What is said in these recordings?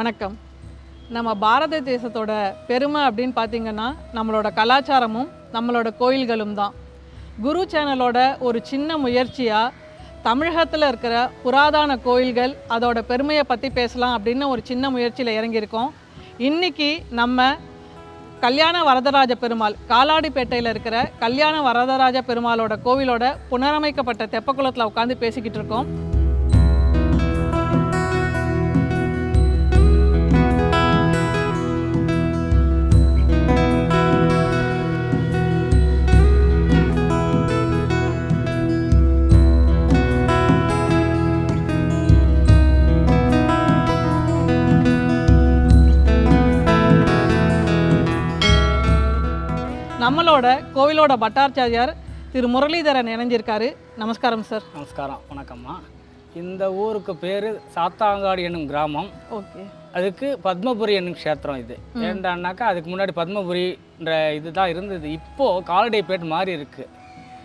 வணக்கம். நம்ம பாரத தேசத்தோட பெருமை அப்படின்னு பார்த்தீங்கன்னா நம்மளோட கலாச்சாரமும் நம்மளோட கோயில்களும் தான். குரு சேனலோட ஒரு சின்ன முயற்சியாக தமிழகத்தில் இருக்கிற புராதன கோயில்கள் அதோட பெருமையை பற்றி பேசலாம் அப்படின்னு ஒரு சின்ன முயற்சியில் இறங்கியிருக்கோம். இன்னைக்கு நம்ம கல்யாண வரதராஜ பெருமாள் காலாடிப்பேட்டையில் இருக்கிற கல்யாண வரதராஜ பெருமாளோட கோவிலோட புனரமைக்கப்பட்ட தெப்பக்குளத்தில் உட்காந்து பேசிக்கிட்டு இருக்கோம். நம்மளோட கோவிலோட பட்டாச்சாரியார் திரு முரளிதரன் இணைஞ்சிருக்காரு. நமஸ்காரம் சார். நமஸ்காரம். வணக்கம்மா. இந்த ஊருக்கு பேர் சாத்தாங்காடு என்னும் கிராமம். ஓகே. அதுக்கு பத்மபுரி என்னும் க்ஷேத்திரம் இது. ஏண்டான்னாக்கா அதுக்கு முன்னாடி பத்மபுரின்ற இதுதான் இருந்தது. இப்போது காலடைப்பேட் மாறி இருக்கு.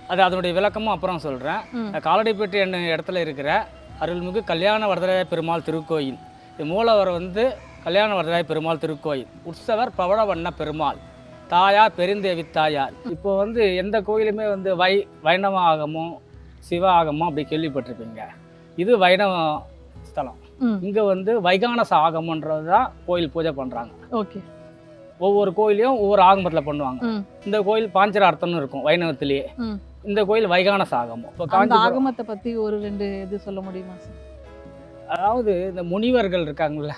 அது அதனுடைய விளக்கமும் அப்புறம் சொல்கிறேன். காலடைப்பேட்டு என்னும் இடத்துல இருக்கிற அருள்மிகு கல்யாண வரதராய பெருமாள் திருக்கோயில். இது மூலவர் வந்து கல்யாண வரதராய பெருமாள் திருக்கோயில். உற்சவர் பவழவண்ண பெருமாள். தாயார் பெருந்தேவி தாயார் இப்போ வந்து எந்த கோயிலுமே வந்து வை வைணவ ஆகமம் சிவ ஆகமம் அப்படி கேள்விப்பட்டிருப்பீங்க. இது வைணவ ஸ்தலம். இங்கே வந்து வைகானச ஆகமன்றது தான் கோயில் பூஜை பண்ணுறாங்க ஓகே. ஒவ்வொரு கோயிலையும் ஒவ்வொரு ஆகமத்தில் பண்ணுவாங்க. இந்த கோயில் பாஞ்சரார்த்தம்னு இருக்கும் வைணவத்திலேயே. இந்த கோயில் வைகானச ஆகமம் இப்போ காஞ்சிபுரம் ஆகமத்தை பற்றி ஒரு ரெண்டு இது சொல்ல முடியுமா சார் அதாவது இந்த முனிவர்கள் இருக்காங்கல்ல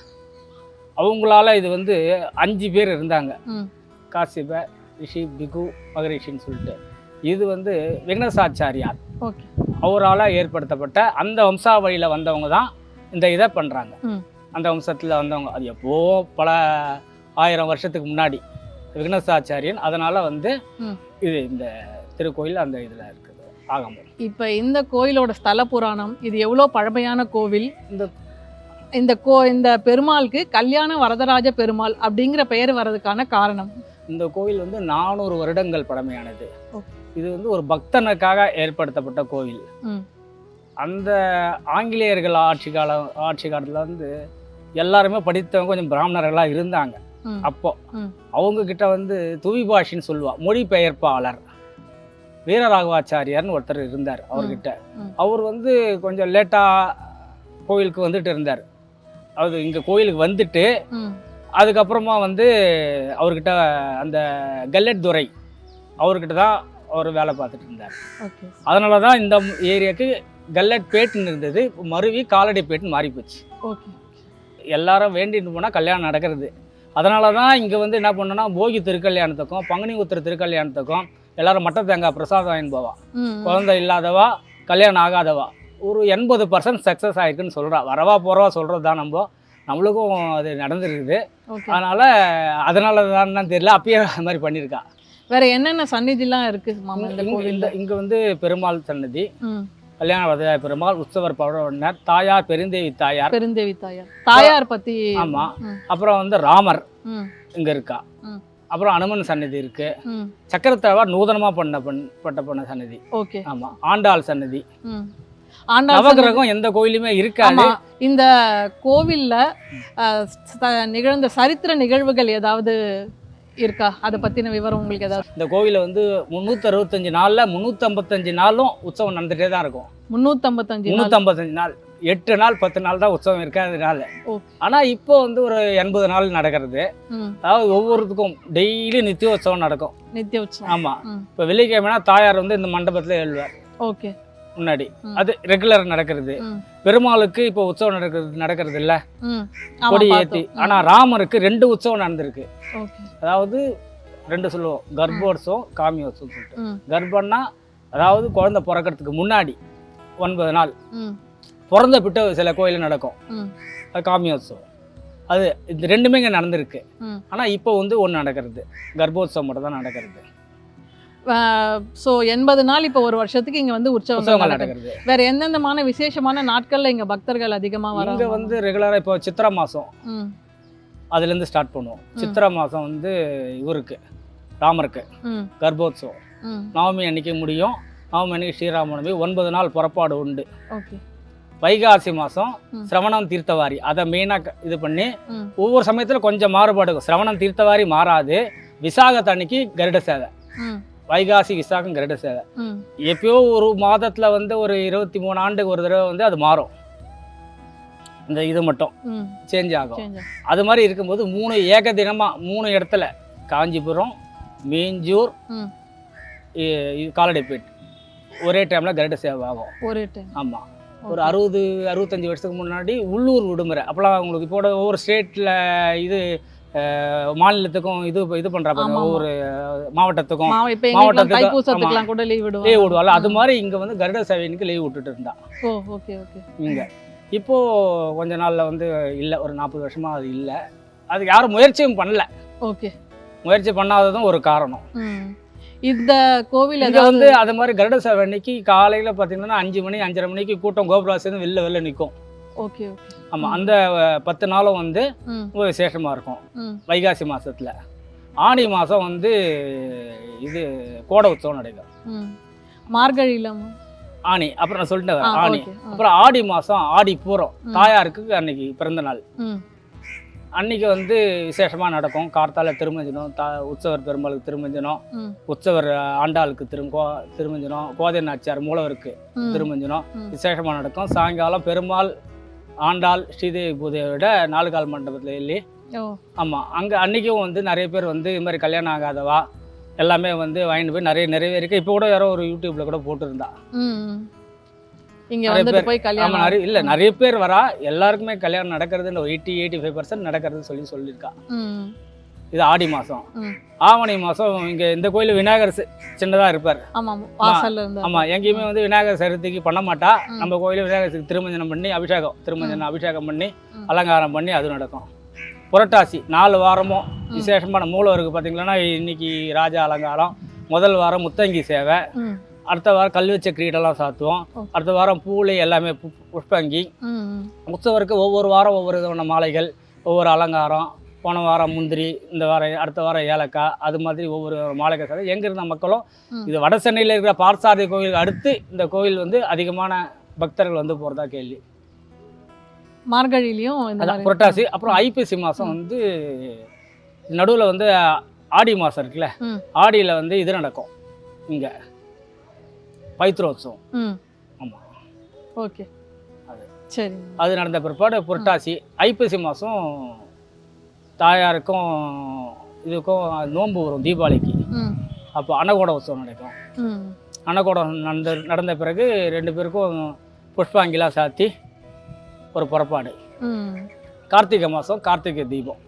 அவங்களால இது வந்து அஞ்சு பேர் இருந்தாங்க. காசிப ரிஷி பிகு மகரிஷின்னு சொல்லிட்டு. இது வந்து விக்னசாச்சாரியார். அவரால் ஏற்படுத்தப்பட்ட அந்த வம்சாவழியில் வந்தவங்க தான் இந்த இதை பண்ணுறாங்க அந்த வம்சத்தில் வந்தவங்க. அது எப்போ பல ஆயிரம் வருஷத்துக்கு முன்னாடி விக்னசாச்சாரியன். அதனால் வந்து. இது இந்த திருக்கோயில் அந்த இதில் இருக்குது. ஆகமம். இப்போ இந்த கோயிலோட ஸ்தல புராணம் இது எவ்வளோ பழமையான கோவில்? இந்த இந்த கோ இந்த பெருமாளுக்கு கல்யாண வரதராஜ பெருமாள் அப்படிங்கிற பெயர் வர்றதுக்கான காரணம். இந்த கோயில் வந்து நானூறு வருடங்கள் பழமையானது. இது வந்து ஒரு பக்தனுக்காக ஏற்படுத்தப்பட்ட கோவில் அந்த ஆங்கிலேயர்கள் ஆட்சி காலம் ஆட்சி காலத்தில் வந்து எல்லாருமே படித்தவங்க கொஞ்சம் பிராமணர்களாக இருந்தாங்க. அப்போ. அவங்க கிட்ட வந்து துவிபாஷின்னு சொல்லுவா மொழிபெயர்ப்பாளர். வீரராகவாச்சாரியார்னு ஒருத்தர் இருந்தார் அவர்கிட்ட. அவர் வந்து கொஞ்சம் லேட்டாக கோயிலுக்கு வந்துட்டு இருந்தார். அது இங்கே கோயிலுக்கு வந்துட்டு அதுக்கப்புறமா வந்து அவர்கிட்ட அந்த கல்லட் துரை அவர்கிட்ட தான் அவர் வேலை பார்த்துட்டு இருந்தார். ஓகே. அதனால தான் இந்த ஏரியாவுக்கு கல்லட் பேட்டுன்னு இருந்தது. இப்போ மருவி காலடி பேட்டுன்னு மாறி போச்சு. ஓகே. எல்லாரும் வேண்டிட்டு போனால் கல்யாணம் நடக்கிறது. அதனால தான் இங்கே வந்து என்ன பண்ணோன்னா போகி திருக்கல்யாணத்துக்கும் பங்குனி உத்திர திருக்கல்யாணத்துக்கும் எல்லாரும் மட்ட தேங்காய் பிரசாதம் வாங்கி போவா. ம் ம். குழந்தை இல்லாதவா கல்யாணம் ஆகாதவா ஒரு எண்பது பர்சன்ட் சக்ஸஸ் ஆயிருக்குன்னு சொல்கிறா வரவா போகிறவா சொல்கிறது தான் நம்ம. நம்மளுக்கும் அது நடந்துருக்குது. அதனால் அதனால தான் தெரியல. அப்பயே அது மாதிரி பண்ணியிருக்கா. வேற என்னென்ன சந்நிதிலாம் இருக்கு மாமா இந்த இங்க- வந்து பெருமாள் சன்னதி கல்யாண வரதாய பெருமாள் உற்சவர் பவழவண்ணர் தாயார் பெருந்தேவி தாயார். பெருந்தேவி தாயார். தாயார் பத்தி ஆமா. அப்புறம் வந்து ராமர் இங்கே இருக்கா. அப்புறம் அனுமன் சன்னதி இருக்கு. சக்கரத்தாழ்வார் நூதனமாக பண்ண பண் பட்ட பண்ண சன்னதி ஓகே. ஆமாம் ஆண்டாள் சன்னதி நவகிரகம் எந்த கோயிலுமே இருக்காது. ஆமா. இந்த கோவில்ல நிகழ்ந்த சரித்திர நிகழ்வுகள் ஏதாவது இருக்கா? அதை பத்தின விவரம் உங்களுக்கு ஏதாவது? இந்த கோவிலில் வந்து முந்நூற்றி அறுபத்தஞ்சு நாளில் முந்நூற்றம்பத்தஞ்சு நாளும் உற்சவம் நடந்துகிட்டே தான் இருக்கும். முன்னூத்தம்பத்தஞ்சு நாள். முந்நூற்றம்பத்தஞ்சு நாள். எட்டு நாள் பத்து நாள் தான் உற்சவம் இருக்காதனால. ஆனால் இப்போ வந்து ஒரு எண்பது நாள் நடக்கிறது. அதாவது ஒவ்வொருத்துக்கும் டெய்லி நித்திய உற்சவம் நடக்கும். நித்திய உற்சவம் ஆமாம் இப்போ வெள்ளிக்கிழமைனா தாயார் வந்து இந்த மண்டபத்தில் எழுவார். ஓகே. முன்னாடி. அது ரெகுலர் நடக்கிறது. பெருமாளுக்கு இப்போ உற்சவம் நடக்கிறது நடக்கிறது இல்ல கொடி ம். ஆனால் ராமருக்கு ரெண்டு உற்சவம் நடந்திருக்கு. அதாவது ரெண்டு சொல்லுவோம். கர்ப்போத்சவம் காமியோத்சவம் சொல்லிட்டு. ம். கர்ப்பம்னா அதாவது குழந்தை பிறக்கிறதுக்கு முன்னாடி ஒன்பது நாள். பிறந்த பிட்ட சில கோயில் நடக்கும். அது காமியோத்சவம் அது இது ரெண்டுமே இங்கே நடந்திருக்கு. ஆனால் இப்போ வந்து ஒன்று நடக்கிறது. கர்ப்போத்சவம் மட்டும் தான் நடக்கிறது. ஸோ எண்பது நாள் இப்போ ஒரு வருஷத்துக்கு இங்க வந்து உற்சவம் உற்சவங்கள் நடக்குது. நடக்கிறது வேற எந்தெந்தமான விசேஷமான நாட்கள்ல இங்க பக்தர்கள் அதிகமா இங்கே வராங்க? வந்து ரெகுலராக இப்போ சித்திரை மாதம் அதுலேருந்து ஸ்டார்ட் பண்ணுவோம். சித்திரை மாதம் வந்து இவருக்கு ராமருக்கு கர்ப்போத்சவம். நவமி அன்னைக்கு முடியும். நவமி அன்னைக்கு ஸ்ரீராமநவமி. ஒன்பது நாள் புறப்பாடு உண்டு. வைகாசி மாதம். சிரவணம் தீர்த்தவாரி. அதை மெயினாக இது பண்ணி ஒவ்வொரு சமயத்தில் கொஞ்சம் மாறுபாடு இருக்கும். சிரவணம் தீர்த்தவாரி மாறாது. விசாகத்தன்னைக்கு கருட சேவை. வைகாசி விசாகம் கருட சேவை எப்பயோ ஒரு மாதத்தில் வந்து ஒரு இருபத்தி மூணு ஆண்டுக்கு ஒரு தடவை வந்து அது மாறும். இந்த இது மட்டும். சேஞ்ச் ஆகும். அது மாதிரி இருக்கும்போது மூணு ஏக தினமாக மூணு இடத்துல காஞ்சிபுரம் மீஞ்சூர் காலடிப்பேட். ஒரே டைமில் கருட சேவை ஆகும். ஒரே டைம் ஆமாம் ஒரு அறுபது அறுபத்தஞ்சு வருஷத்துக்கு முன்னாடி உள்ளூர் விடுமுறை. அப்போலாம் உங்களுக்கு இப்போ ஒவ்வொரு ஸ்டேட்டில் இது மாநிலத்துக்கும் இது இது ஆமா. ஒவ்வொரு மாவட்டத்துக்கும். இப்போ மாவட்டத்துக்கு- கூட லீவ் விடுவாங்க. லீவ் விடுவாள். அது மாதிரி இங்கே வந்து கருட சேவைக்கு லீவ் விட்டுட்டு இருந்தா. Okay okay. இங்கே. இப்போது கொஞ்ச நாளில் வந்து இல்லை ஒரு நாற்பது வருஷமாக அது இல்லை. அதுக்கு யாரும் முயற்சியும் பண்ணல. ஓகே. முயற்சி பண்ணாததும் ஒரு காரணம். இந்த கோவில் ஏதாவது வந்து அது மாதிரி கருட சேவை அன்னைக்கு காலையில் பார்த்தீங்கன்னா அஞ்சு மணி அஞ்சரை மணிக்கு கூட்டம் கோபுராசிருந்து வெளில வெளில நிற்கும் ஓகே ஆமாம் அந்த பத்து நாளும் வந்து விசேஷமாக இருக்கும். வைகாசி மாதத்தில் ஆடி மாதம் வந்து இது கோடை உற்சவம் நடக்கும் ம். மார்கழியில ஆணி அப்புறம் நான் சொல்லிட்டு ஆ வரேன் ஆணி. அப்புறம் ஆடி மாதம் ஆடி பூரம். தாயாருக்கு அன்னைக்கு பிறந்த நாள். அன்னைக்கு வந்து விசேஷமாக நடக்கும். கார்த்தால திருமஞ்சனம் தா உற்சவர் பெருமாளுக்கு திருமஞ்சனம் உற்சவர் ஆண்டாளுக்கு திரும் கோ திருமஞ்சனம் கோதை நாச்சியார் மூலவருக்கு திருமஞ்சனம். விசேஷமாக நடக்கும். சாயங்காலம் பெருமாள் ஆண்டாள் ஸ்ரீதேவி பூதேவியோட நாலு கால் மண்டபத்தில் எல்லி ஓ. ஆமாம் அங்கே அன்றைக்கும் வந்து நிறைய பேர் வந்து இது மாதிரி கல்யாணம் ஆகாதவா எல்லாமே வந்து வாங்கிட்டு போய் நிறைய நிறைவேறிக்கு இப்போ கூட யாரோ ஒரு யூடியூப்பில் கூட போட்டிருந்தா. இங்க நிறைய போய் கல்யாணம் நிறைய இல்லை நிறைய பேர் வரா. எல்லாருக்குமே கல்யாணம் நடக்கிறது எயிட்டி எயிட்டி ஃபைவ் பர்சன்ட் நடக்கிறது சொல்லி சொல்லியிருக்கா. இது ஆடி மாதம் ஆவணி மாதம் இங்கே இந்த கோயில் விநாயகர் சின்னதாக இருப்பார். ஆமாம் எங்கேயுமே வந்து விநாயகர் சதுர்த்திக்கு பண்ண மாட்டா. நம்ம கோயிலில் விநாயகர் திருமஞ்சனம் பண்ணி அபிஷேகம் திருமஞ்சனம் அபிஷேகம் பண்ணி. அலங்காரம் பண்ணி அது நடக்கும். புரட்டாசி நாலு வாரமும். விசேஷமான மூலவருக்கு பார்த்தீங்கன்னா இன்னைக்கு ராஜா அலங்காரம். முதல் வாரம் முத்தங்கி சேவை. அடுத்த வாரம் கல் வச்ச கிரீடெல்லாம் சாத்துவோம். அடுத்த வாரம் பூலை எல்லாமே புஷ்பங்கி. உற்சவருக்கு ஒவ்வொரு வாரம் ஒவ்வொரு விதமான மாலைகள் ஒவ்வொரு அலங்காரம். போன வாரம் முந்திரி இந்த வாரம் அடுத்த வாரம் ஏலக்காய் அது மாதிரி ஒவ்வொரு மாலைகள் சார் எங்கே இருந்த மக்களும். இது வட சென்னையில் இருக்கிற பார்சாதி கோயிலுக்கு அடுத்து இந்த கோயில் வந்து அதிகமான பக்தர்கள் வந்து போகிறதா கேள்வி. மாதிரி புரட்டாசி அப்புறம் ஐப்பசி மாதம் வந்து நடுவில் வந்து ஆடி மாதம் இருக்குல்ல ஆடியில் வந்து இது நடக்கும். இங்கே பைத்ரோத்சவம் ம். ஆமாம் ஓகே. அது. சரி அது நடந்த பிற்பாடு புரட்டாசி ஐப்பசி மாதம் தாயாருக்கும் இதுக்கும் நோன்பு வரும் தீபாவளிக்கு. அப்போ அன்னகூட உற்சவம் நடக்கும். அன்னகூடம் நடந்த நடந்த பிறகு ரெண்டு பேருக்கும் புஷ்பாங்கிலாம் சாத்தி ஒரு புறப்பாடு. கார்த்திகை மாதம் கார்த்திகை தீபம்.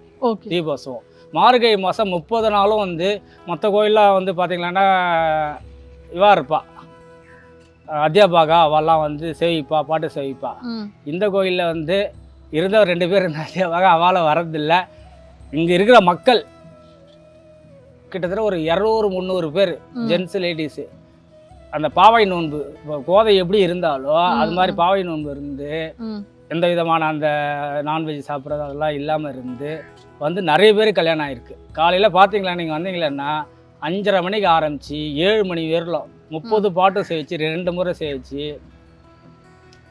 தீபோத்சவம். மார்கழி மாதம் முப்பது நாளும் வந்து மற்ற கோயிலெலாம் வந்து பார்த்திங்கன்னா இவா இருப்பா. அத்தியாபாகா அவெல்லாம் வந்து சேவிப்பா பாட்டு சேவிப்பா. இந்த கோயிலில் வந்து இருந்தவர் ரெண்டு பேர் இருந்த அத்தியாபாகா அவளை வரதில்ல. இங்கே இருக்கிற மக்கள் கிட்டத்தட்ட ஒரு இரநூறு முந்நூறு பேர். ஜென்ஸ் லேடிஸு அந்த பாவை நோன்பு இப்போ கோதை எப்படி இருந்தாலோ அது மாதிரி. பாவை நோன்பு இருந்து எந்த விதமான அந்த நான்வெஜ் சாப்பிட்றது அதெல்லாம் இல்லாமல் இருந்து வந்து நிறைய பேர் கல்யாணம் ஆயிருக்கு. காலையில் பார்த்தீங்களா நீங்கள் வந்தீங்களன்னா அஞ்சரை மணிக்கு ஆரம்பித்து ஏழு மணி வரலாம். முப்பது பாட்டு சேவிச்சு ரெண்டு முறை சேவிச்சு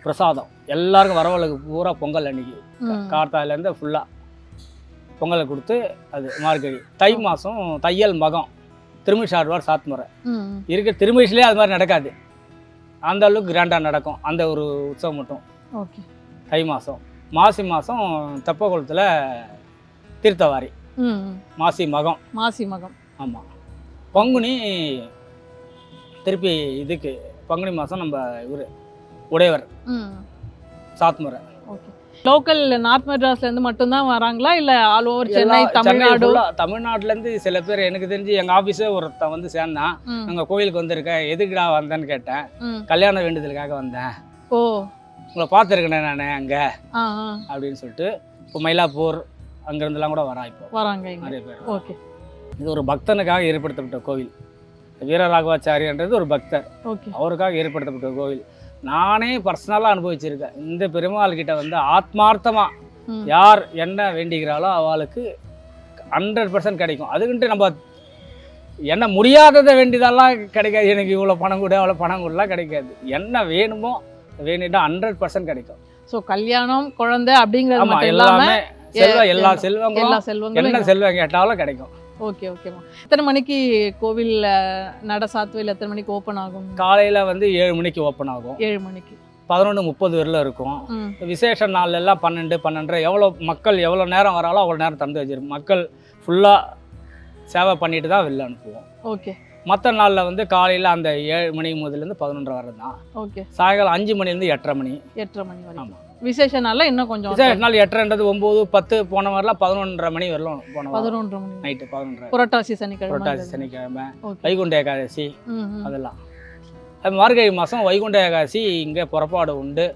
பிரசாதம். எல்லாருக்கும் வரவளுக்கு பூரா பொங்கல் அன்னைக்கு. கார்த்தாலேருந்து ஃபுல்லாக பொங்கலை கொடுத்து அது மார்கழி. தை மாதம் தையல் மகம். திருமிஷாடுவார் சாத்முறை ம் இருக்க திருமிஷிலே அது மாதிரி நடக்காது. அந்த அளவுக்கு கிராண்டாக நடக்கும். அந்த ஒரு உற்சவம் மட்டும். ஓகே. தை மாதம் மாசி மாதம் தெப்பக்குளத்தில் தீர்த்தவாரி. மாசி மகம். மாசி மகம். ஆமாம் பங்குனி திருப்பி இதுக்கு பங்குனி மாதம் நம்ம இவர் உடையவர். சாத்முறை லோக்கல் நார்த் மெட்ராஸ்ல இருந்து மட்டும்தான் வராங்களா? இல்ல ஆல் ஓவர் சென்னை தமிழ்நாடு தமிழ்நாட்டிலேருந்து சில பேர் எனக்கு தெரிஞ்சு எங்கள் ஆஃபீஸே ஒருத்தன் வந்து சேர்ந்தான். ம். எங்கள் கோயிலுக்கு வந்திருக்கேன் எதுக்குடா வந்தேன்னு கேட்டேன். கல்யாண வேண்டுதலுக்காக வந்தேன். ஓ. உங்களை பார்த்துருக்கேனே நான் அங்கே? அப்படின்னு சொல்லிட்டு இப்போ மயிலாப்பூர் அங்கேருந்துலாம் கூட வரா இப்போ. வராங்க நிறைய பேர். ஓகே. இது ஒரு பக்தனுக்காக ஏற்படுத்தப்பட்ட கோவில் வீரராகவாச்சாரியன்றது ஒரு பக்தர். ஓகே. அவருக்காக ஏற்படுத்தப்பட்ட கோவில் நானே பர்சனலாக அனுபவிச்சிருக்கேன். இந்த பெருமாள் கிட்ட வந்து ஆத்மார்த்தமாக யார் என்ன வேண்டிக்கிறாளோ அவளுக்கு ஹண்ட்ரட் பர்சன்ட் கிடைக்கும். அதுக்குன்ட்டு நம்ம என்ன முடியாததை வேண்டியதெல்லாம் கிடைக்காது. எனக்கு இவ்வளோ பணம் கொடு அவ்வளோ பணம் கொடுலாம் கிடைக்காது. என்ன வேணுமோ வேண்டிட்டா ஹண்ட்ரட் பர்சன்ட் கிடைக்கும். ஸோ கல்யாணம் குழந்தை அப்படிங்கிறது எல்லாமே செல்வ எ- எல்லா செல்வங்களும் என்ன செல்வம் கேட்டாலும் கிடைக்கும். ஓகே ஓகேம்மா எத்தனை மணிக்கு கோவில் நட சாத்துவையில் எத்தனை மணிக்கு ஓப்பன் ஆகும்? காலையில வந்து ஏழு மணிக்கு ஓப்பன் ஆகும். ஏழு மணிக்கு. பதினொன்று முப்பது வரல இருக்கும். விசேஷ நாள்ல எல்லாம் பன்னெண்டு பன்னெண்டரை. எவ்வளோ மக்கள் எவ்வளோ நேரம் வராலோ அவ்வளோ நேரம் தந்து வச்சிருக்கும் மக்கள் ஃபுல்லாக சேவை பண்ணிட்டு தான் வெளில அனுப்புவோம். ஓகே. மற்ற நாளில் வந்து காலையில் அந்த ஏழு மணி முதல்லேருந்து பதினொன்றரை வரை தான் ஓகே. சாயங்காலம் அஞ்சு மணிலேருந்து எட்டரை மணி. எட்டரை மணி ஆமாம் விசேஷ நாள்ல இன்னும் கொஞ்சம் விசேஷ நாள் எட்டரைன்றது ஒம்பது பத்து போன வரலாம் பதினொன்றரை மணி வரலாம் போன பதினொன்றரை மணி. நைட்டு பதினொன்றரை. புரட்டாசி சனிக்கிழமை. புரட்டாசி சனிக்கிழமை. வைகுண்ட ஏகாதசி அதெல்லாம். அது மார்கழி மாதம் வைகுண்ட ஏகாதசி இங்கே புறப்பாடு உண்டு.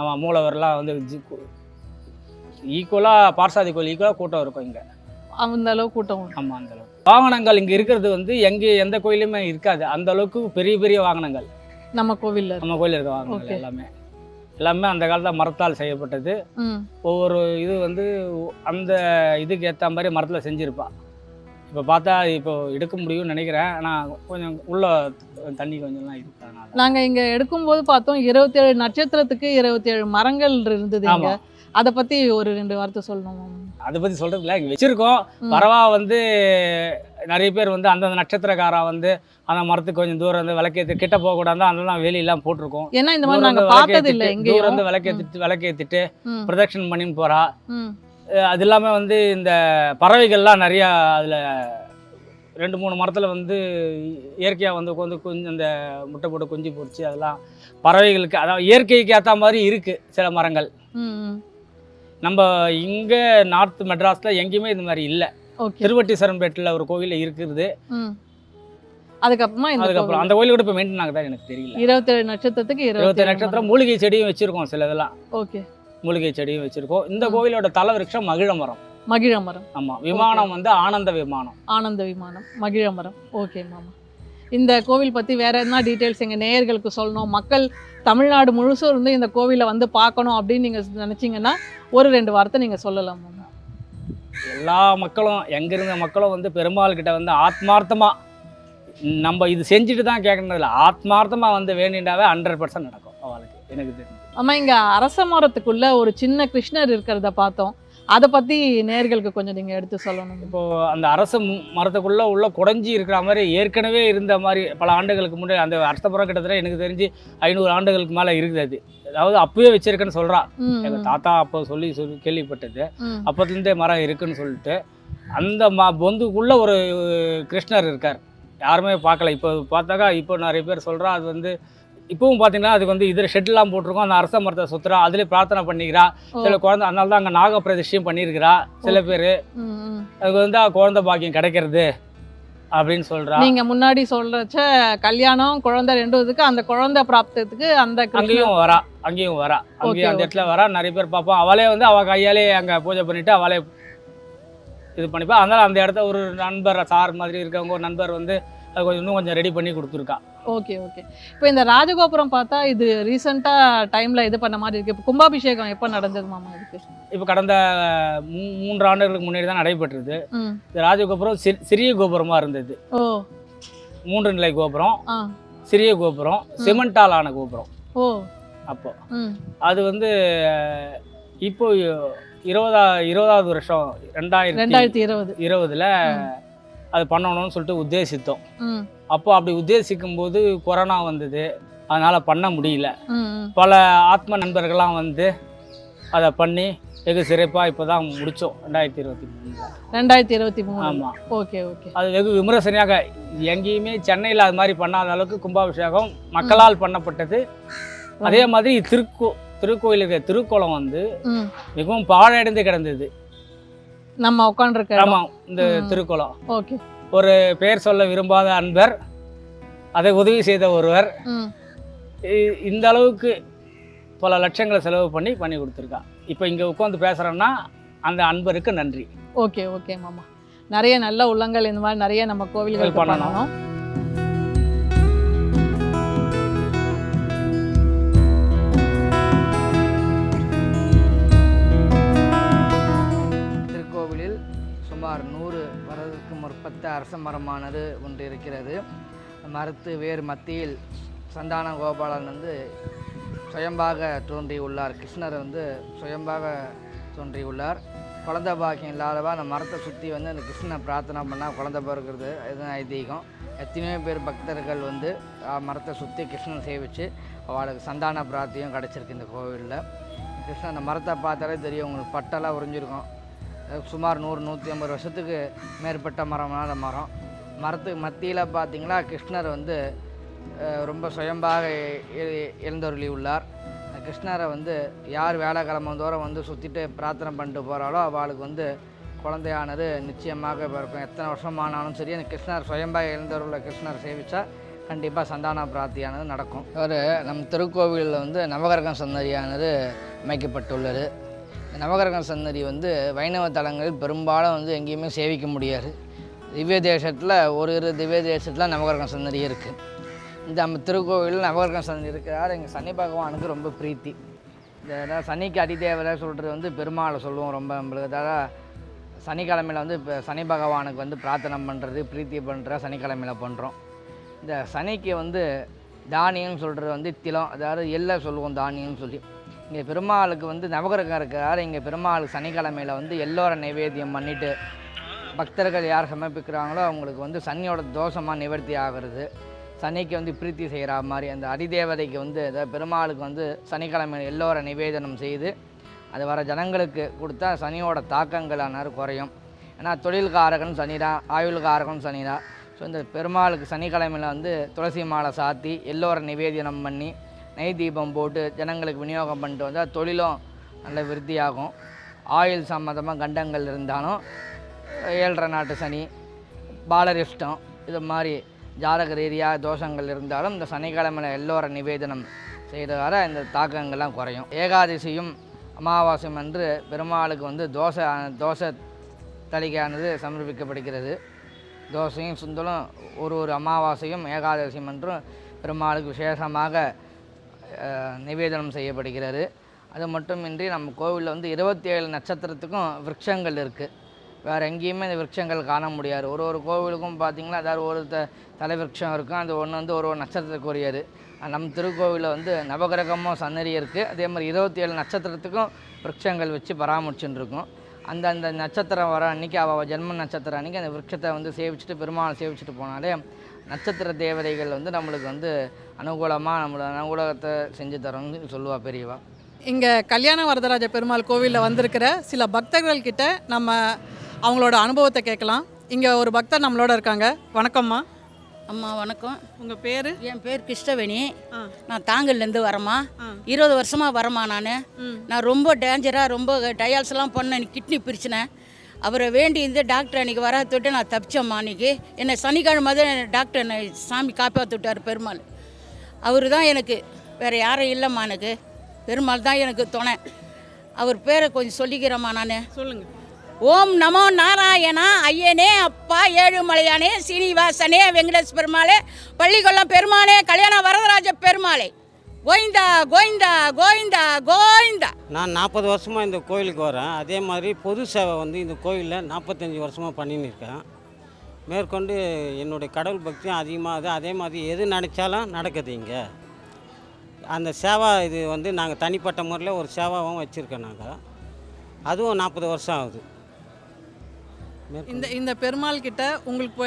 ஆமாம் மூலவர்லாம் வந்து ஈக்குவலாக பார்சாதி கோயில் ஈக்குவலாக கூட்டம் இருக்கும் இங்கே. அந்த அளவு கூட்டம். ஆமாம் அந்த அளவுக்கு. வாகனங்கள் இங்கே இருக்கிறது வந்து எங்கே எந்த கோயிலுமே இருக்காது. அந்த அளவுக்கு பெரிய பெரிய வாகனங்கள். நம்ம கோவில்ல நம்ம கோயில் இருக்க வாகனங்கள். எல்லாமே. எல்லாமே அந்த காலத்தில் மரத்தால் செய்யப்பட்டது. ஒவ்வொரு இது வந்து அந்த இதுக்கு ஏற்ற மாதிரி மரத்தில் செஞ்சுருப்பா. இப்போ பார்த்தா இப்போ எடுக்க முடியும்னு நினைக்கிறேன். ஆனால் கொஞ்சம் உள்ள தண்ணி கொஞ்சம்லாம் இருக்கு அதனால. நாங்க இங்க எடுக்கும்போது பார்த்தோம் இருபத்தேழு நட்சத்திரத்துக்கு இருபத்தேழு மரங்கள் இருந்தது இங்க. அதை பத்தி ஒரு ரெண்டு வார்த்தை சொல்லணும் அதை பற்றி சொல்கிறதுல வச்சுருக்கோம். பரவா வந்து நிறைய பேர் வந்து அந்தந்த நட்சத்திரக்காரா வந்து அந்த மரத்துக்கு கொஞ்சம் தூரம் வந்து விளக்கேற்றி கிட்ட போகக்கூடாது அதெல்லாம் வேலியெல்லாம் போட்டிருக்கோம். ஏன்னா இந்த மாதிரி தூரம் நாங்க வந்து பார்த்தது இல்ல தூரம் வந்து விளக்கேற்றிட்டு விளக்கேற்றிட்டு ம், ப்ரொடக்ஷன் பண்ணின்னு போகிறா ம், அது இல்லாமல் வந்து இந்த பறவைகள்லாம் நிறையா அதில் ரெண்டு மூணு மரத்தில் வந்து இயற்கையாக வந்து வந்து கொஞ்சம் இந்த முட்டை போட்டு குஞ்சு பொரிச்சு அதெல்லாம் பறவைகளுக்கு அதாவது இயற்கைக்கு ஏற்ற மாதிரி இருக்குது சில மரங்கள். நம்ம இங்கே நார்த் மெட்ராஸில் எங்கேயுமே இந்த மாதிரி இல்லை. ஓகே. திருவட்டிசரம்பேட்டில் ஒரு கோவில் இருக்குது. அதுக்கப்புறமா அதுக்கப்புறம். அந்த கோயில் கூட இப்போ மெயின்டைன் ஆகுதா எனக்கு தெரியல. இருபத்தேழு நட்சத்திரத்துக்கு இருபத்தி இருபத்தி நட்சத்திரம் மூலிகை செடியும் வச்சுருக்கோம் சில இதெல்லாம். ஓகே. மூலிகை செடியும் வச்சுருக்கோம். இந்த. கோவிலோட தலவிருஷம் மகிழ மரம். மகிழ மரம். ஆமாம் விமானம் வந்து ஆனந்த விமானம். ஆனந்த விமானம் மகிழ மரம். ஓகே மாமா. இந்த கோவில் பற்றி வேற என்ன டீட்டெயில்ஸ் எங்கள் நேயர்களுக்கு சொல்லணும்? மக்கள் தமிழ்நாடு முழுசும் இருந்து இந்த கோவிலை வந்து பார்க்கணும் அப்படின்னு நீங்கள் நினச்சிங்கன்னா ஒரு ரெண்டு வார்த்தை நீங்கள் சொல்லலாம் எல்லா மக்களும் எங்க இருந்த மக்களும் வந்து பெருமாள் கிட்ட வந்து ஆத்மார்த்தமா நம்ம இது செஞ்சுட்டு தான் கேட்கறதில்ல ஆத்மார்த்தமா வந்து வேண்டிண்டாவே ஹண்ட்ரட் பர்சன்ட் நடக்கும். அவளுக்கு எனக்கு தெரிஞ்சு. ஆமாம் இங்கே அரச மரத்துக்குள்ள ஒரு சின்ன கிருஷ்ணர் இருக்கிறத பார்த்தோம். அதை பற்றி நேயர்களுக்கு கொஞ்சம் நீங்கள் எடுத்து சொல்லணும். இப்போ அந்த அரச மரத்துக்குள்ள உள்ள குடஞ்சி இருக்கிற மாதிரி ஏற்கனவே இருந்த மாதிரி பல ஆண்டுகளுக்கு முன்னாடி அந்த அரசபுரம் கிட்டத்தட்ட எனக்கு தெரிஞ்சு ஐநூறு ஆண்டுகளுக்கு மேலே இருக்குது அது. அதாவது அப்பவே வச்சிருக்கேன்னு சொல்றா. ம், எங்க ம், தாத்தா அப்போ சொல்லி சொல்லி கேள்விப்பட்டது. ம். அப்போத்துலேருந்தே மரம் இருக்குன்னு சொல்லிட்டு அந்த ம பொந்துக்குள்ள ஒரு கிருஷ்ணர் இருக்கார். யாருமே பார்க்கல. இப்போ பார்த்தாக்கா இப்போ நிறைய பேர் சொல்கிறா அது வந்து இப்பவும் பார்த்தீங்கன்னா அதுக்கு வந்து இதில் ஷெட்லாம் போட்டிருக்கோம். அந்த அரச மரத்தை சுற்றுறா அதிலே பிரார்த்தனை பண்ணிக்கிறா. ஓ. சில குழந்தை அதனால தான் அங்கே நாக பிரதிஷ்டையும் பண்ணியிருக்கிறா. சில பேர். அதுக்கு வந்து குழந்தை பாக்கியம் கிடைக்கிறது அப்படின்னு சொல்கிறா நீங்க முன்னாடி சொல்றச்ச கல்யாணம் குழந்தை ரெண்டுத்துக்கு அந்த குழந்தை பிராப்தத்துக்கு அந்த அங்கேயும் வரா. அங்கேயும் வரா. அங்கேயும் அந்த. இடத்துல வரா. நிறைய பேர் பார்ப்போம். அவளே வந்து அவள் கையாலே அங்கே பூஜை பண்ணிட்டு அவளே இது பண்ணிப்பா. அதனால அந்த இடத்த ஒரு நண்பர் சார் மாதிரி இருக்கவங்க ஒரு நண்பர் வந்து அது கொஞ்சம் இன்னும் கொஞ்சம் ரெடி பண்ணி கொடுத்துருக்கா. Okay okay. இப்போ இந்த ராஜகோபுரம் பார்த்தா இது ரீசெண்டாக டைமில் இது பண்ண மாதிரி இருக்கு. இப்போ கும்பாபிஷேகம் எப்போ நடந்தது மாமா இதுக்கு? இப்போ கடந்த மூ- மூன்று ஆண்டுகளுக்கு முன்னாடி தான் நடைபெற்றது. இந்த ராஜகோபுரம் சி சிறிய கோபுரமாக இருந்தது. ஓ. மூன்று நிலை கோபுரம் சிறிய கோபுரம் சிமெண்டால் ஆன கோபுரம். ஓ. அப்போ. அது வந்து இப்போ இருபதா இருபதாவது வருஷம் ரெண்டாயிரத்தி ரெண்டாயிரத்தி இருபது. இருபதுல அது பண்ணணும்னு சொல்லிட்டு உத்தேசித்தோம். அப்போ அப்படி உத்தேசிக்கும் போது கொரோனா வந்தது. அதனால் பண்ண முடியல. பல ஆத்ம நண்பர்கள்லாம் வந்து அதை பண்ணி வெகு சிறப்பாக இப்போ தான் முடித்தோம் ரெண்டாயிரத்தி இருபத்தி மூணில் ரெண்டாயிரத்தி இருபத்தி மூணு. ஆமாம் ஓகே ஓகே. அது வெகு விமர்சனையாக எங்கேயுமே சென்னையில் அது மாதிரி பண்ணாத அளவுக்கு கும்பாபிஷேகம் மக்களால் பண்ணப்பட்டது. அதே மாதிரி திருக்கோ திருக்கோயிலுக்கு திருக்குளம் வந்து மிகவும் பாழடைந்து கிடந்தது. நம்ம உட்காந்துருக்க ஆமாம் இந்த. திருக்குளம். ஓகே. ஒரு பெயர் சொல்ல விரும்பாத அன்பர் அதை உதவி செய்த ஒருவர் இந்த அளவுக்கு பல லட்சங்களை செலவு பண்ணி பண்ணி கொடுத்துருக்கா. இப்போ இங்கே உட்காந்து பேசுகிறோன்னா அந்த அன்பருக்கு நன்றி. ஓகே ஓகே மாமா. நிறைய நல்ல உள்ளங்கள் இந்த மாதிரி நிறைய நம்ம கோவில்கள் பண்ணணும். வருடத்துக்கு அரச மரமானது ஒன்று இருக்கிறது. மரத்து வேறு மத்தியில் சந்தான கோபாலன் வந்து சுயம்பாக தோன்றியுள்ளார். கிருஷ்ணர் வந்து சுயம்பாக தோன்றியுள்ளார். குழந்த பாக்கியம் இல்லாதவா அந்த மரத்தை சுற்றி வந்து அந்த கிருஷ்ணனை பிரார்த்தனை பண்ணால் குழந்த பிறக்கிறது. இதுதான் ஐதீகம். எத்தனையோ பேர் பக்தர்கள் வந்து மரத்தை சுற்றி கிருஷ்ணன் சேவித்து அவளுக்கு சந்தான பிரார்த்தியும் கிடச்சிருக்கு இந்த கோவிலில். கிருஷ்ணன் அந்த மரத்தை பார்த்தாலே தெரியும் உங்களுக்கு பட்டெல்லாம் உறிஞ்சிருக்கும். சுமார் நூறு நூற்றி ஐம்பது வருஷத்துக்கு மேற்பட்ட மரமான மரம். மரத்துக்கு மத்தியில் பார்த்திங்கன்னா கிருஷ்ணர் வந்து ரொம்ப சுயம்பாக எழுந்தருளி உள்ளார் கிருஷ்ணரை வந்து யார் வேலைக்கிழமை தோறும் வந்து சுற்றிட்டு பிரார்த்தனை பண்ணிட்டு போகிறாலோ அவளுக்கு வந்து குழந்தையானது நிச்சயமாக பிறக்கும். எத்தனை வருஷமானாலும் சரி அந்த கிருஷ்ணர் சுயம்பாக எழுந்தருள கிருஷ்ணர் சேவித்தா கண்டிப்பாக சந்தான பிரார்த்தியானது நடக்கும். ஒரு நம் திருக்கோவிலில் வந்து நவகிரகம் சன்னதியானது அமைக்கப்பட்டுள்ளது. நவகிரக நவகிரகம் சன்னதி வந்து வைணவ தலங்களில் பெரும்பாலும் வந்து எங்கேயுமே சேவிக்க முடியாது. திவ்ய தேசத்தில் ஒரு இரு திவ்ய தேசத்தில் நவகிரகம் சன்னதி இருக்குது இந்த நம்ம திருக்கோவிலில் நவகிரகம் சன்னதி இருக்கிறார். எங்கள் சனி பகவானுக்கு ரொம்ப பிரீத்தி. இந்த சனிக்கு அடிதேவரை சொல்கிறது வந்து பெருமாளை சொல்லுவோம் ரொம்ப நம்மளுக்கு. அதாவது சனிக்கிழமையில் வந்து இப்போ சனி பகவானுக்கு வந்து பிரார்த்தனை பண்ணுறது பிரீத்தி பண்ணுற சனிக்கிழமையில் பண்ணுறோம் இந்த சனிக்கு வந்து தானியம்னு சொல்கிறது வந்து திலம். அதாவது எல்லை சொல்லுவோம் தானியம்னு சொல்லி. இங்கே பெருமாளுக்கு வந்து நவகிரகம் இருக்கிறார் இங்கே பெருமாளுக்கு சனிக்கிழமையில் வந்து எல்லோரும் நைவேத்தியம் பண்ணிவிட்டு பக்தர்கள் யார் சமர்ப்பிக்கிறாங்களோ அவங்களுக்கு வந்து சனியோட தோஷமாக நிவர்த்தி ஆகிறது. சனிக்கு வந்து பிரீத்தி செய்கிற மாதிரி அந்த அரிதேவதைக்கு வந்து அதாவது பெருமாளுக்கு வந்து சனிக்கிழமை எல்லோரும் நிவேதனம் செய்து அது வர ஜனங்களுக்கு கொடுத்தா சனியோட தாக்கங்களானார் குறையும். ஏன்னா தொழில்காரகன் சனிதான் ஆயுள்காரகன் சனிதான் ஸோ இந்த பெருமாளுக்கு சனிக்கிழமையில் வந்து துளசி மாலை சாத்தி எல்லோரும் நிவேதனம் பண்ணி நெய் தீபம் போட்டு ஜனங்களுக்கு விநியோகம் பண்ணிட்டு வந்தால் தொழிலும் நல்ல விருத்தியாகும். ஆயுள் சம்மந்தமாக கண்டங்கள் இருந்தாலும் ஏழரை நாட்டு சனி பாலரிஷ்டம் இது மாதிரி ஜாதக ரீதியாக தோஷங்கள் இருந்தாலும் இந்த சனிக்கிழமையில் எல்லோர நிவேதனம் செய்ததால் இந்த தாக்கங்கள்லாம் குறையும். ஏகாதசியும் அமாவாசையும் அன்று பெருமாளுக்கு வந்து தோசை தோசை தளிகையானது சமர்ப்பிக்கப்படுகிறது. தோசையும் சுந்தலும் ஒரு ஒரு அமாவாசையும் ஏகாதசியும் என்றும் பெருமாளுக்கு விசேஷமாக நிவேதனம் செய்யப்படுகிறது. அது மட்டுமின்றி நம்ம கோவிலில் வந்து இருபத்தி ஏழு நட்சத்திரத்துக்கும் விருட்சங்கள் இருக்குது வேறு எங்கேயுமே இந்த விரட்சங்கள் காண முடியாது. ஒரு ஒரு கோவிலுக்கும் பார்த்திங்கன்னா அதாவது ஒரு த தலைவிருட்சம் இருக்கும். அது ஒன்று வந்து ஒரு ஒரு நட்சத்திரத்துக்குரியது. நம் நம்ம திருக்கோவிலில் வந்து நவகிரகமும் சன்னதி இருக்குது அதே மாதிரி இருபத்தி ஏழு நட்சத்திரத்துக்கும் விரட்சங்கள் வச்சு பராமரிச்சுட்டுருக்கோம் அந்த அந்த நட்சத்திரம் வர அன்றைக்கி அவள் ஜென்ம நட்சத்திரம் அன்றைக்கி அந்த விருட்சத்தை வந்து சேவிச்சுட்டு பெருமாளை சேவிச்சுட்டு போனாலே நட்சத்திர தேவதைகள் வந்து நம்மளுக்கு வந்து அனுகூலமாக நம்மளோட அனுகூலத்தை செஞ்சு தரோம்னு சொல்லுவா பெரியவா. இங்கே கல்யாண வரதராஜ பெருமாள் கோவிலில் வந்திருக்கிற சில பக்தர்கள் கிட்ட நம்ம அவங்களோட அனுபவத்தை கேட்கலாம். இங்கே ஒரு பக்தர் நம்மளோட இருக்காங்க. வணக்கம்மா. அம்மா வணக்கம். உங்கள் பேர்? என் பேர் கிருஷ்ணவேணி. நான் தாங்கல்லேருந்து வரேம்மா. இருபது வருஷமாக வரேம்மா நான். நான் ரொம்ப டேஞ்சராக ரொம்ப டயால்ஸ்லாம் பண்ணேன் கிட்னி பிரச்சனை அவரை வேண்டி இந்த டாக்டர் அன்றைக்கி வர தொட்டு நான் தப்பிச்சேம்மா அன்றைக்கி என்னை சனிக்கிழமை தான் டாக்டர் என்னை சாமி காப்பாற்றி விட்டார் பெருமாள். அவர் தான் எனக்கு வேறு யாரும் இல்லைம்மா எனக்கு. பெருமாள் தான் எனக்கு துணை. அவர் பேரை கொஞ்சம் சொல்லிக்கிறேம்மா நான். சொல்லுங்கள் ஓம் நமோ நாராயணா ஐயனே அப்பா ஏழுமலையானே சீனிவாசனே வெங்கடேஷ் பெருமாளே பள்ளிக்கொல்லம் பெருமானே கல்யாண வரதராஜ பெருமாளே. கோவிந்தா கோவிந்தா கோவிந்தா கோவிந்தா. நான் நாற்பது வருஷமாக இந்த கோயிலுக்கு வரேன். அதே மாதிரி பொது சேவை வந்து இந்த கோயிலில் நாற்பத்தஞ்சு வருஷமாக பண்ணின்னு இருக்கேன். மேற்கொண்டு என்னுடைய கடவுள் பக்தியும் அதிகமாகுது அதே மாதிரி எது நினச்சாலும் நடக்குது இங்கே. அந்த சேவா இது வந்து நாங்கள் தனிப்பட்ட முறையில் ஒரு சேவாவும் வச்சுருக்கோம் நாங்கள் அதுவும் நாற்பது வருஷம் ஆகுது. இந்த இந்த பெருமாள் கிட்ட உங்களுக்கு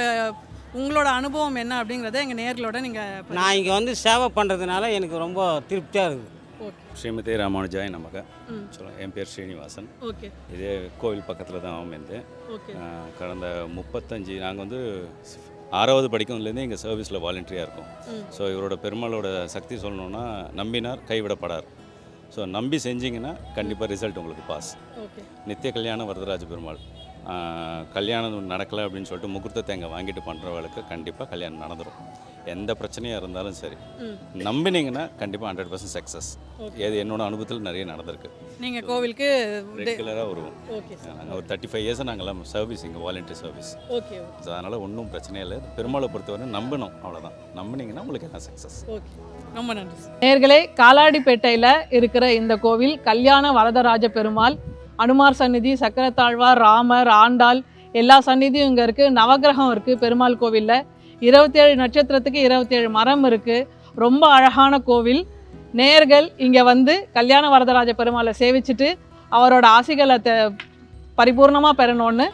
உங்களோட அனுபவம் என்ன அப்படிங்கிறத எங்கள் நேர்களோட நீங்கள் நான் இங்கே வந்து சேவை பண்ணுறதுனால எனக்கு ரொம்ப திருப்தியாக இருக்குது. ஓகே. ஸ்ரீமதி ராமானுஜாய் நமக்கு ம். சொல்லுங்கள் என் பேர் ஸ்ரீனிவாசன். ஓகே. இதே கோவில் பக்கத்தில் தான் அமைந்து கடந்த முப்பத்தஞ்சு நாங்கள் வந்து ஆறாவது படிக்கிறதுலேருந்து எங்கள் சர்வீஸில் வாலண்டியராக இருக்கோம். ம். ஸோ இவரோட பெருமாளோட சக்தி சொல்லணுன்னா நம்பினார் கைவிடப்படார். ஸோ நம்பி செஞ்சீங்கன்னா கண்டிப்பாக ரிசல்ட் உங்களுக்கு பாஸ் ஓகே. நித்திய கல்யாணம் வரதராஜ பெருமாள். கல்யாணம் நடக்கலை அப்படின்னு சொல்லிட்டு முகூர்த்தத்தை இங்கே வாங்கிட்டு பண்ணுறவளுக்கு கண்டிப்பாக கல்யாணம் நடந்துடும் எந்த பிரச்சனையாக இருந்தாலும் சரி. நம்பினீங்கன்னா கண்டிப்பாக ஹண்ட்ரட் பர்சன்ட் சக்ஸஸ் இது என்னோட அனுபவத்தில் நிறைய நடந்திருக்கு. நீங்கள் கோவிலுக்கு ரெகுலராக வருவோம். ஓகே சார் நாங்கள் ஒரு தேர்ட்டி ஃபைவ் இயர்ஸாக நாங்கள்லாம் சர்வீஸ் இங்கே வாலண்டியர் சர்வீஸ் ஓகே ஸோ அதனால் ஒன்றும் பிரச்சனை இல்லை. பெருமாளை பொறுத்தவரை நம்பணும் அவ்வளோதான் நம்பினீங்கன்னா உங்களுக்கு எல்லாம் சக்ஸஸ் ஓகே ரொம்ப நன்றி நேர்களே காலாடிப்பேட்டையில் இருக்கிற இந்த கோவில் கல்யாண வரதராஜ பெருமாள் அனுமார் சந்நிதி சக்கரத்தாழ்வார் ராமர் ஆண்டாள் எல்லா சந்நிதியும் இங்கே இருக்குது நவக்கிரகம் இருக்குது பெருமாள் கோவிலில். இருபத்தேழு நட்சத்திரத்துக்கு இருபத்தேழு மரம் இருக்குது ரொம்ப அழகான கோவில். நேர்கள் இங்கே வந்து கல்யாண வரதராஜ பெருமாளை சேவிச்சுட்டு அவரோட ஆசிகளை த பரிபூர்ணமாக பெறணும்னு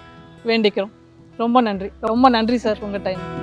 வேண்டிக்கிறோம். ரொம்ப நன்றி. ரொம்ப நன்றி சார் உங்கள் டைம்